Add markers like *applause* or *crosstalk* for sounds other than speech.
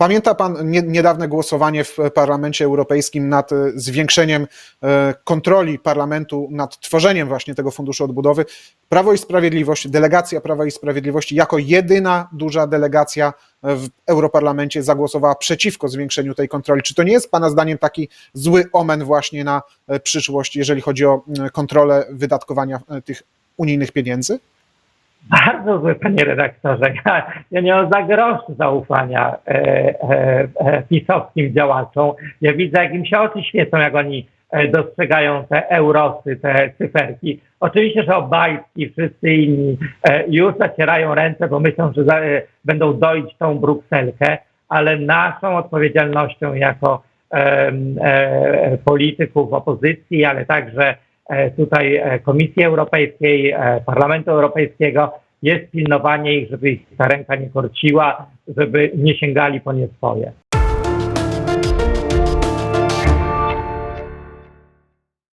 Pamięta Pan nie, niedawne głosowanie w Parlamencie Europejskim nad e, zwiększeniem e, kontroli Parlamentu nad tworzeniem właśnie tego Funduszu Odbudowy? Prawo i Sprawiedliwość, delegacja Prawa i Sprawiedliwości, jako jedyna duża delegacja w Europarlamencie zagłosowała przeciwko zwiększeniu tej kontroli. Czy to nie jest Pana zdaniem taki zły omen właśnie na e, przyszłość, jeżeli chodzi o e, kontrolę wydatkowania e, tych unijnych pieniędzy? Bardzo zły, panie redaktorze. *laughs* Ja, nie mam za grosz zaufania e, e, e, pisowskim działaczom. Ja widzę, jak im się oczy świecą, jak oni e, dostrzegają te eurosy, te cyferki. Oczywiście, że Obajski wszyscy inni e, już zacierają ręce, bo myślą, że za, e, będą doić tą Brukselkę, ale naszą odpowiedzialnością jako em, e, polityków opozycji, ale także e, tutaj e, Komisji Europejskiej, e, Parlamentu Europejskiego jest pilnowanie ich, żeby ich ta ręka nie korciła, żeby nie sięgali po nie swoje.